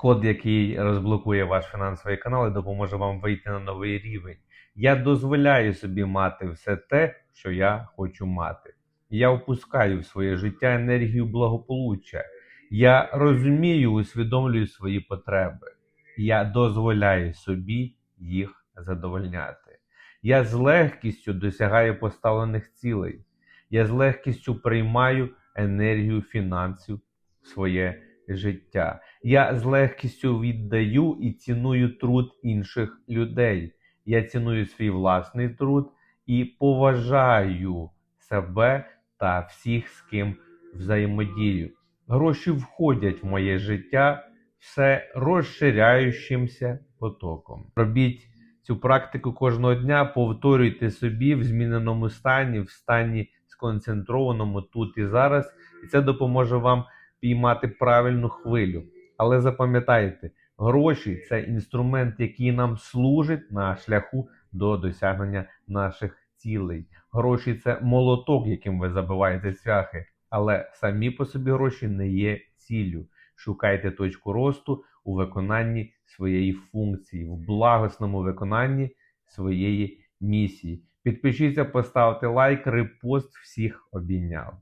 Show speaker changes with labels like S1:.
S1: код, який розблокує ваш фінансовий канал і допоможе вам вийти на новий рівень. Я дозволяю собі мати все те, що я хочу мати. Я впускаю в своє життя енергію благополуччя. Я розумію, усвідомлюю свої потреби. Я дозволяю собі їх задовольняти. Я з легкістю досягаю поставлених цілей. Я з легкістю приймаю енергію фінансів в своє життя. Я з легкістю віддаю і ціную труд інших людей. Я ціную свій власний труд і поважаю себе та всіх, з ким взаємодію. Гроші входять в моє життя все розширяючимся потоком. Робіть цю практику кожного дня, повторюйте собі в зміненому стані, в стані сконцентрованому тут і зараз, і це допоможе вам піймати правильну хвилю. Але запам'ятайте, гроші це інструмент, який нам служить на шляху до досягнення наших цілей. Гроші це молоток, яким ви забиваєте цвяхи, але самі по собі гроші не є ціллю. Шукайте точку росту у виконанні своєї функції, в благосному виконанні своєї місії. Підпишіться, поставте лайк, репост всіх обійняв.